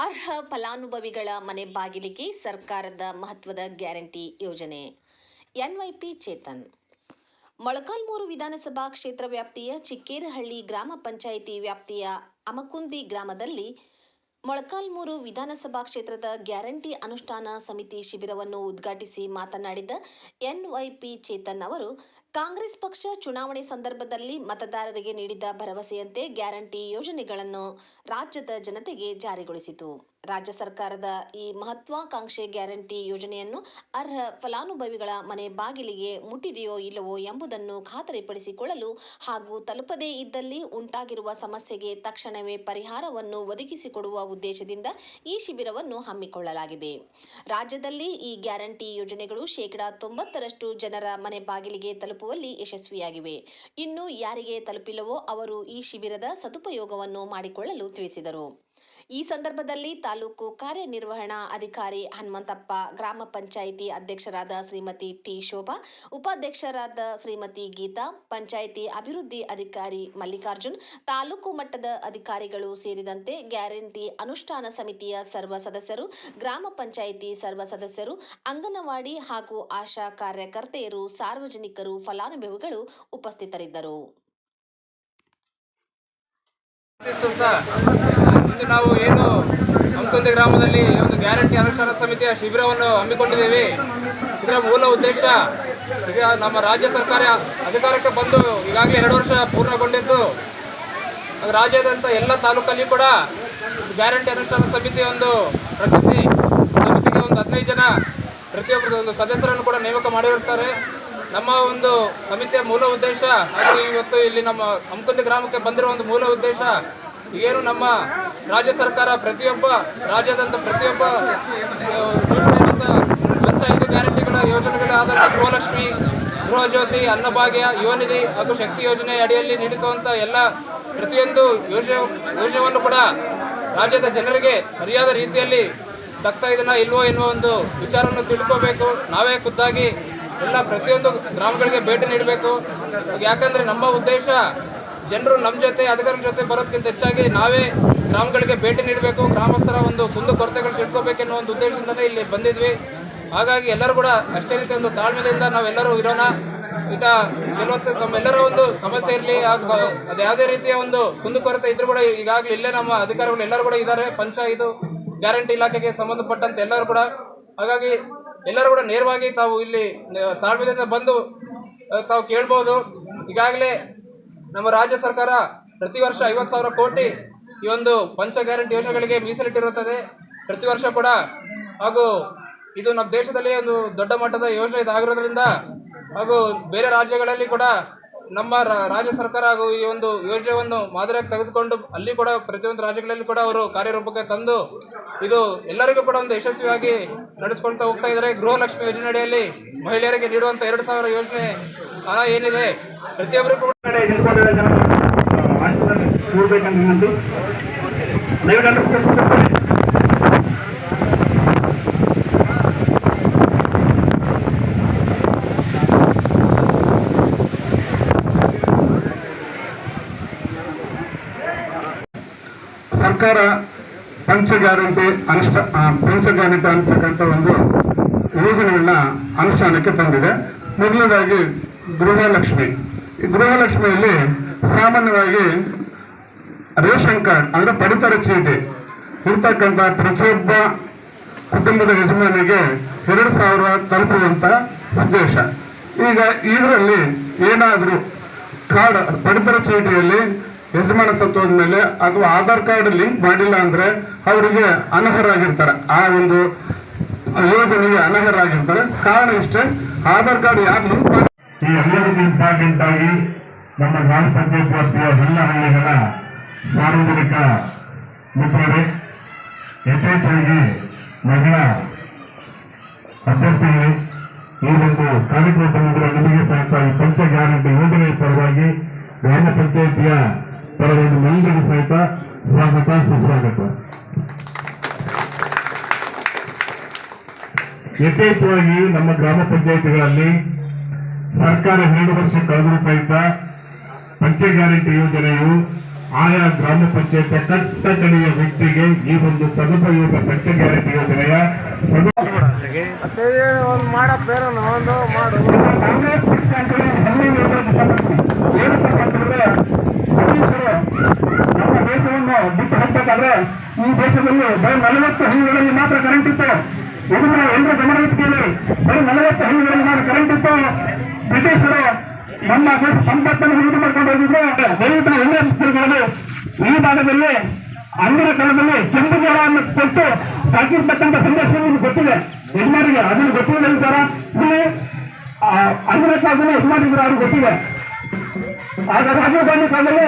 ಅರ್ಹ ಫಲಾನುಭವಿಗಳ ಮನೆ ಬಾಗಿಲಿಗೆ ಸರ್ಕಾರದ ಮಹತ್ವದ ಗ್ಯಾರಂಟಿ ಯೋಜನೆ. ಎನ್ವೈಪಿ ಚೇತನ್. ಮೊಳಕಾಲ್ಮೂರು ವಿಧಾನಸಭಾ ಕ್ಷೇತ್ರ ವ್ಯಾಪ್ತಿಯ ಚಿಕ್ಕೇರಹಳ್ಳಿ ಗ್ರಾಮ ಪಂಚಾಯಿತಿ ವ್ಯಾಪ್ತಿಯ ಅಮಕುಂದಿ ಗ್ರಾಮದಲ್ಲಿ ಮೊಳಕಾಲ್ಮೂರು ವಿಧಾನಸಭಾ ಕ್ಷೇತ್ರದ ಗ್ಯಾರಂಟಿ ಅನುಷ್ಠಾನ ಸಮಿತಿ ಶಿಬಿರವನ್ನು ಉದ್ಘಾಟಿಸಿ ಮಾತನಾಡಿದ ಎನ್ವೈಪಿ ಚೇತನ್ ಅವರು, ಕಾಂಗ್ರೆಸ್ ಪಕ್ಷ ಚುನಾವಣೆ ಸಂದರ್ಭದಲ್ಲಿ ಮತದಾರರಿಗೆ ನೀಡಿದ ಭರವಸೆಯಂತೆ ಗ್ಯಾರಂಟಿ ಯೋಜನೆಗಳನ್ನು ರಾಜ್ಯದ ಜನತೆಗೆ ಜಾರಿಗೊಳಿಸಿತು. ರಾಜ್ಯ ಸರ್ಕಾರದ ಈ ಮಹತ್ವಾಕಾಂಕ್ಷೆ ಗ್ಯಾರಂಟಿ ಯೋಜನೆಯನ್ನು ಅರ್ಹ ಫಲಾನುಭವಿಗಳ ಮನೆ ಬಾಗಿಲಿಗೆ ಮುಟ್ಟಿದೆಯೋ ಇಲ್ಲವೋ ಎಂಬುದನ್ನು ಖಾತರಿಪಡಿಸಿಕೊಳ್ಳಲು ಹಾಗೂ ತಲುಪದೇ ಇದ್ದಲ್ಲಿ ಉಂಟಾಗಿರುವ ಸಮಸ್ಯೆಗೆ ತಕ್ಷಣವೇ ಪರಿಹಾರವನ್ನು ಒದಗಿಸಿಕೊಡುವ ಉದ್ದೇಶದಿಂದ ಈ ಶಿಬಿರವನ್ನು ಹಮ್ಮಿಕೊಳ್ಳಲಾಗಿದೆ. ರಾಜ್ಯದಲ್ಲಿ ಈ ಗ್ಯಾರಂಟಿ ಯೋಜನೆಗಳು ಶೇಕಡಾ ತೊಂಬತ್ತರಷ್ಟು ಜನರ ಮನೆ ಬಾಗಿಲಿಗೆ ತಲುಪುವಲ್ಲಿ ಯಶಸ್ವಿಯಾಗಿವೆ. ಇನ್ನು ಯಾರಿಗೆ ತಲುಪಿಲ್ಲವೋ ಅವರು ಈ ಶಿಬಿರದ ಸದುಪಯೋಗವನ್ನು ಮಾಡಿಕೊಳ್ಳಲು ತಿಳಿಸಿದರು. ಈ ಸಂದರ್ಭದಲ್ಲಿ ತಾಲೂಕು ಕಾರ್ಯನಿರ್ವಹಣಾ ಅಧಿಕಾರಿ ಹನುಮಂತಪ್ಪ, ಗ್ರಾಮ ಪಂಚಾಯಿತಿ ಅಧ್ಯಕ್ಷರಾದ ಶ್ರೀಮತಿ ಟಿ ಶೋಭಾ, ಉಪಾಧ್ಯಕ್ಷರಾದ ಶ್ರೀಮತಿ ಗೀತಾ, ಪಂಚಾಯಿತಿ ಅಭಿವೃದ್ಧಿ ಅಧಿಕಾರಿ ಮಲ್ಲಿಕಾರ್ಜುನ್, ತಾಲೂಕು ಮಟ್ಟದ ಅಧಿಕಾರಿಗಳು ಸೇರಿದಂತೆ ಗ್ಯಾರಂಟಿ ಅನುಷ್ಠಾನ ಸಮಿತಿಯ ಸರ್ವ ಸದಸ್ಯರು, ಗ್ರಾಮ ಪಂಚಾಯಿತಿ ಸರ್ವ ಸದಸ್ಯರು, ಅಂಗನವಾಡಿ ಹಾಗೂ ಆಶಾ ಕಾರ್ಯಕರ್ತೆಯರು, ಸಾರ್ವಜನಿಕರು, ಫಲಾನುಭವಿಗಳು ಉಪಸ್ಥಿತರಿದ್ದರು. ಇಂದು ನಾವು ಏನು ಹಮ್ಕೊಂದಿ ಗ್ರಾಮದಲ್ಲಿ ಒಂದು ಗ್ಯಾರಂಟಿ ಅನುಷ್ಠಾನ ಸಮಿತಿಯ ಶಿಬಿರವನ್ನು ಹಮ್ಮಿಕೊಂಡಿದ್ದೀವಿ. ಇದರ ಮೂಲ ಉದ್ದೇಶ ಈಗ ನಮ್ಮ ರಾಜ್ಯ ಸರ್ಕಾರ ಅಧಿಕಾರಕ್ಕೆ ಬಂದು ಈಗಾಗಲೇ ಎರಡು ವರ್ಷ ಪೂರ್ಣಗೊಂಡಿದ್ದು, ಅದು ರಾಜ್ಯದಂತ ಎಲ್ಲ ತಾಲೂಕಲ್ಲಿ ಕೂಡ ಗ್ಯಾರಂಟಿ ಅನುಷ್ಠಾನ ಸಮಿತಿ ಒಂದು ರಚಿಸಿ ಸಮಿತಿಗೆ ಒಂದು ಹದಿನೈದು ಜನ ಪ್ರತಿಯೊಬ್ಬರ ಒಂದು ಸದಸ್ಯರನ್ನು ಕೂಡ ನೇಮಕ ಮಾಡಿರುತ್ತಾರೆ. ನಮ್ಮ ಒಂದು ಸಮಿತಿಯ ಮೂಲ ಉದ್ದೇಶ ಹಾಗೂ ಇವತ್ತು ಇಲ್ಲಿ ನಮ್ಮ ಹಮ್ಕುಂದಿ ಗ್ರಾಮಕ್ಕೆ ಬಂದಿರುವ ಒಂದು ಮೂಲ ಉದ್ದೇಶ ಏನು ನಮ್ಮ ರಾಜ್ಯ ಸರ್ಕಾರ ಪ್ರತಿಯೊಬ್ಬ ರಾಜ್ಯದಂತ ಪ್ರತಿಯೊಬ್ಬ ಐದು ಗ್ಯಾರಂಟಿಗಳ ಯೋಜನೆಗಳ ಯೋಜನೆಗಳಾದ ಗೃಹಲಕ್ಷ್ಮಿ ಗೃಹ ಜ್ಯೋತಿ ಅನ್ನಭಾಗ್ಯ, ಯುವನಿಧಿ ಹಾಗೂ ಶಕ್ತಿ ಯೋಜನೆ ಅಡಿಯಲ್ಲಿ ನೀಡುವಂಥ ಎಲ್ಲ ಪ್ರತಿಯೊಂದು ಯೋಜನೆ, ಯೋಜನೆಯನ್ನು ಕೂಡ ರಾಜ್ಯದ ಜನರಿಗೆ ಸರಿಯಾದ ರೀತಿಯಲ್ಲಿ ತಗ್ತಾ ಇದನ್ನ ಇಲ್ವೋ ಎನ್ನುವ ಒಂದು ವಿಚಾರವನ್ನು ತಿಳ್ಕೋಬೇಕು. ನಾವೇ ಖುದ್ದಾಗಿ ಎಲ್ಲ ಪ್ರತಿಯೊಂದು ಗ್ರಾಮಗಳಿಗೆ ಭೇಟಿ ನೀಡಬೇಕು. ಯಾಕಂದ್ರೆ ನಮ್ಮ ಉದ್ದೇಶ ಜನರು ನಮ್ಮ ಜೊತೆ, ಅಧಿಕಾರಿಗಳ ಜೊತೆ ಬರೋದಕ್ಕಿಂತ ಹೆಚ್ಚಾಗಿ ನಾವೇ ಗ್ರಾಮಗಳಿಗೆ ಭೇಟಿ ನೀಡಬೇಕು. ಗ್ರಾಮಸ್ಥರ ಒಂದು ಕುಂದು ಕೊರತೆಗಳು ತಿಳ್ಕೊಬೇಕೆನ್ನೋ ಒಂದು ಉದ್ದೇಶದಿಂದಲೇ ಇಲ್ಲಿ ಬಂದಿದ್ವಿ. ಹಾಗಾಗಿ ಎಲ್ಲರೂ ಕೂಡ ಅಷ್ಟೇ ರೀತಿ ಒಂದು ತಾಳ್ಮೆಯಿಂದ ನಾವೆಲ್ಲರೂ ಇರೋಣ. ಈಗ ಕೆಲವತ್ತು ತಮ್ಮೆಲ್ಲರ ಒಂದು ಸಮಸ್ಯೆ ಇರಲಿ ಅದು ಯಾವುದೇ ರೀತಿಯ ಒಂದು ಕುಂದುಕೊರತೆ ಇದ್ರೂ ಕೂಡ ಈಗಾಗಲೇ ಇಲ್ಲೇ ನಮ್ಮ ಅಧಿಕಾರಿಗಳು ಎಲ್ಲರೂ ಕೂಡ ಇದ್ದಾರೆ. ಪಂಚಾಯತ್, ಗ್ಯಾರಂಟಿ ಇಲಾಖೆಗೆ ಸಂಬಂಧಪಟ್ಟಂತೆ ಎಲ್ಲರೂ ಕೂಡ. ಹಾಗಾಗಿ ಎಲ್ಲರೂ ಕೂಡ ನೇರವಾಗಿ ತಾವು ಇಲ್ಲಿ ತಾಳ್ಮೆಯಿಂದ ಬಂದು ತಾವು ಕೇಳ್ಬೋದು. ಈಗಾಗಲೇ ನಮ್ಮ ರಾಜ್ಯ ಸರ್ಕಾರ ಪ್ರತಿ ವರ್ಷ ಐವತ್ತು ಸಾವಿರ ಕೋಟಿ ಈ ಒಂದು ಪಂಚ ಗ್ಯಾರಂಟಿ ಯೋಜನೆಗಳಿಗೆ ಮೀಸಲಿಟ್ಟಿರುತ್ತದೆ. ಪ್ರತಿ ವರ್ಷ ಕೂಡ ಹಾಗೂ ಇದು ನಮ್ಮ ದೇಶದಲ್ಲಿ ಒಂದು ದೊಡ್ಡ ಮಟ್ಟದ ಯೋಜನೆ ಇದಾಗಿರೋದ್ರಿಂದ ಹಾಗೂ ಬೇರೆ ರಾಜ್ಯಗಳಲ್ಲಿ ಕೂಡ ನಮ್ಮ ರಾಜ್ಯ ಸರ್ಕಾರ ಹಾಗೂ ಈ ಒಂದು ಯೋಜನೆಯನ್ನು ಮಾದರಿಯಾಗಿ ತೆಗೆದುಕೊಂಡು ಅಲ್ಲಿ ಕೂಡ ಪ್ರತಿಯೊಂದು ರಾಜ್ಯಗಳಲ್ಲಿ ಕೂಡ ಅವರು ಕಾರ್ಯರೂಪಕ್ಕೆ ತಂದು ಇದು ಎಲ್ಲರಿಗೂ ಕೂಡ ಒಂದು ಯಶಸ್ವಿಯಾಗಿ ನಡೆಸ್ಕೊಳ್ತಾ ಹೋಗ್ತಾ ಇದ್ದಾರೆ. ಗೃಹಲಕ್ಷ್ಮಿ ಯೋಜನೆ ಅಡಿಯಲ್ಲಿ ಮಹಿಳೆಯರಿಗೆ ನೀಡುವಂಥ ಎರಡು ಸಾವಿರ ಯೋಜನೆ ಹಣ ಏನಿದೆ? ಪ್ರತಿಯೊಬ್ಬರಿಗೂ ಕೂಡ ಸರ್ಕಾರ ಪಂಚ ಗ್ಯಾರಂಟಿ ಅನುಷ್ಠ ಪಂಚ ಗ್ಯಾರಂಟಿ ಅಂತಕ್ಕಂಥ ಒಂದು ಯೋಜನೆಯನ್ನ ಅನುಷ್ಠಾನಕ್ಕೆ ತಂದಿದೆ. ಮೊದಲನೇದಾಗಿ ಗೃಹಲಕ್ಷ್ಮಿ. ಈ ಗೃಹಲಕ್ಷ್ಮಿಯಲ್ಲಿ ಸಾಮಾನ್ಯವಾಗಿ ರೇಷನ್ ಕಾರ್ಡ್, ಅಂದ್ರೆ ಪಡಿತರ ಚೀಟಿ, ಇರ್ತಕ್ಕಂಥ ಪ್ರತಿಯೊಬ್ಬ ಕುಟುಂಬದ ಯಜಮಾನಿಗೆ ಎರಡು ಸಾವಿರ ತಲುಪುವಂತ ಉದ್ದೇಶ. ಈಗ ಇದರಲ್ಲಿ ಏನಾದರೂ ಕಾರ್ಡ್, ಪಡಿತರ ಚೀಟಿಯಲ್ಲಿ ಯಜಮಾನ ಸತ್ತೋದ ಮೇಲೆ ಅಥವಾ ಆಧಾರ್ ಕಾರ್ಡ್ ಲಿಂಕ್ ಮಾಡಿಲ್ಲ ಅಂದ್ರೆ ಅವರಿಗೆ ಅನರ್ಹರಾಗಿರ್ತಾರೆ. ಆ ಒಂದು ಯೋಜನೆಗೆ ಅನರ್ಹರಾಗಿರ್ತಾರೆ. ಕಾರಣ ಇಷ್ಟೇ, ಆಧಾರ್ ಕಾರ್ಡ್ ಯಾರು ಲಿಂಕ್ ಮಾಡಿ ಈ ಎಲ್ಲರಿಗೂ ಇಂಪಾರ್ಟೆಂಟ್ ಆಗಿ ನಮ್ಮ ಗ್ರಾಮ ಪಂಚಾಯತ್ ವ್ಯಾಪ್ತಿಯ ಎಲ್ಲ ಹಳ್ಳಿಗಳ ಸಾರ್ವಜನಿಕ ಮಿತ್ರರೇ, ಯಥೇಚ್ಛವಾಗಿ ಮಹಿಳಾ ಅಭ್ಯರ್ಥಿಗಳು, ಈ ಒಂದು ಕಾರ್ಯಕ್ರಮ ತಂದಿರುವ ನಿಮಗೆ ಸಹಿತ ಈ ಪಂಚ ಗ್ಯಾರಂಟಿ ಯೋಜನೆಯ ಪರವಾಗಿ ಗ್ರಾಮ ಪಂಚಾಯಿತಿಯ ಪರವಾಗಿ ಎಲ್ಲರಿಗೂ ಸಹಿತ ಸ್ವಾಗತ, ಸುಸ್ವಾಗತ. ಯಥೇಚ್ಛವಾಗಿ ನಮ್ಮ ಗ್ರಾಮ ಪಂಚಾಯಿತಿಗಳಲ್ಲಿ ಸರ್ಕಾರ ಎರಡು ವರ್ಷ ಕಳೆದರೂ ಸಹಿತ ಪಂಚ ಗ್ಯಾರಂಟಿ ಯೋಜನೆಯು ಆಯಾ ಗ್ರಾಮ ಪಂಚಾಯತ್ ಕಟ್ಟ ಕಡೆಯ ವ್ಯಕ್ತಿಗೆ ಈ ಒಂದು ಸದುಪಯೋಗ ಪಂಚ ಗ್ಯಾರಂಟಿ ಯೋಜನೆಯ ನಮ್ಮ ದೇಶವನ್ನು ಬಿಟ್ಟು ಹಾಕಬೇಕಾದ್ರೆ ಈ ದೇಶದಲ್ಲಿ ಬರೀ ನಲವತ್ತು ಹಳ್ಳಿಗಳಲ್ಲಿ ಮಾತ್ರ ಕರೆಂಟ್ ಇತ್ತು. ಇದನ್ನ ಎಲ್ಲರೂ ಗಮನ ಇಟ್ಕೇಳಿ ಬರೀ ನಲವತ್ತು ಹಳ್ಳಿಗಳಲ್ಲಿ ಮಾತ್ರ ಕರೆಂಟ್ ಇತ್ತು. ಬ್ರಿಟಿಷರು ನಮ್ಮ ದೇಶ ಸಂಪತ್ತನ್ನು ಹಿಡಿದು ಮಾಡ್ಕೊಂಡು ಹೋಗಿದ್ರು. ದಯವಿಟ್ಟು ಮುಖ್ಯಗಳು ಈ ಭಾಗದಲ್ಲಿ, ಅಂದಿನ ಕಾಲದಲ್ಲಿ ಕೆಂಪು ಜ್ವರವನ್ನು ಕೊಟ್ಟು ಸಾಕಿರ್ತಕ್ಕಂಥ ಸಂದೇಶ ನಿಮ್ಗೆ ಗೊತ್ತಿದೆ. ಯಜಮಾನಿಗೆ ಅದನ್ನು ಗೊತ್ತಿಲ್ಲ ಸರ ಇಲ್ಲಿ ಅಂದಿನ ಕಾಲದಲ್ಲಿ ಯಜಮಾನಿದ್ರು ಅವ್ರಿಗೆ ಗೊತ್ತಿದೆ ಆಗ ರಾಜೀವ್ ಗಾಂಧಿ ಕಾಲದಲ್ಲಿ